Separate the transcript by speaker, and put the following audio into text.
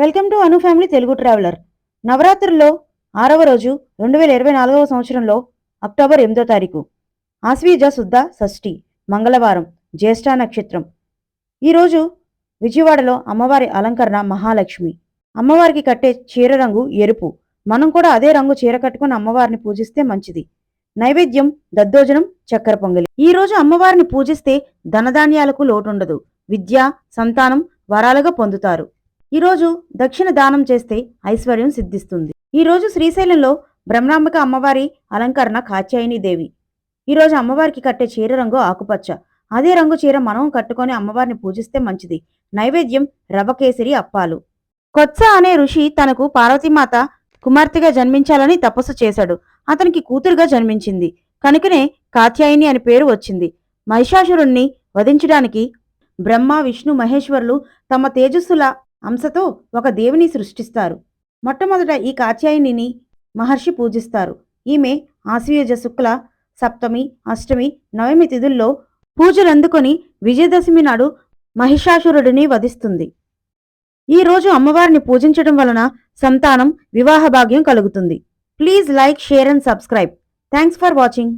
Speaker 1: Welcome to Anu family Telugu traveller. నవరాత్రుల్లో ఆరవ రోజు రెండు వేల ఇరవై నాలుగవ సంవత్సరంలో అక్టోబర్ ఎనిమిదో తారీఖు. ఆశ్వీజ శుద్ధ షష్ఠి మంగళవారం జ్యేష్ఠ నక్షత్రం. ఈరోజు విజయవాడలో అమ్మవారి అలంకరణ మహాలక్ష్మి. అమ్మవారికి కట్టే చీర రంగు ఎరుపు. మనం కూడా అదే రంగు చీర కట్టుకుని అమ్మవారిని పూజిస్తే మంచిది. నైవేద్యం దద్దోజనం చక్కెర పొంగలి. ఈ రోజు అమ్మవారిని పూజిస్తే ధనధాన్యాలకు లోటుండదు. విద్య సంతానం వరాలుగా పొందుతారు. ఈరోజు దక్షిణ దానం చేస్తే ఐశ్వర్యం సిద్ధిస్తుంది. ఈరోజు శ్రీశైలంలో బ్రహ్మాంబిక అమ్మవారి అలంకరణ కాత్యాయని దేవి. ఈరోజు అమ్మవారికి కట్టే చీర రంగు ఆకుపచ్చ. అదే రంగు చీర మనం కట్టుకొని అమ్మవారిని పూజిస్తే మంచిది. నైవేద్యం రవ్వకేసరి అప్పాలు. కొత్స అనే ఋషి తనకు పార్వతీమాత కుమార్తెగా జన్మించాలని తపస్సు చేశాడు. అతనికి కూతురుగా జన్మించింది. కనుకనే కాత్యాయని అని పేరు వచ్చింది. మహిషాసురుణ్ణి వధించడానికి బ్రహ్మ విష్ణు మహేశ్వరులు తమ తేజస్సుల అంశతో ఒక దేవిని సృష్టిస్తారు. మొట్టమొదట ఈ కాత్యాయనిని మహర్షి పూజిస్తారు. ఈమె ఆశ్వయుజ శుక్ల సప్తమి అష్టమి నవమి తిథుల్లో పూజలు అందుకొని విజయదశమి నాడు మహిషాసురుడిని వధిస్తుంది. ఈ రోజు అమ్మవారిని పూజించడం వలన సంతానం వివాహ భాగ్యం కలుగుతుంది. Please like share and subscribe. Thanks for watching.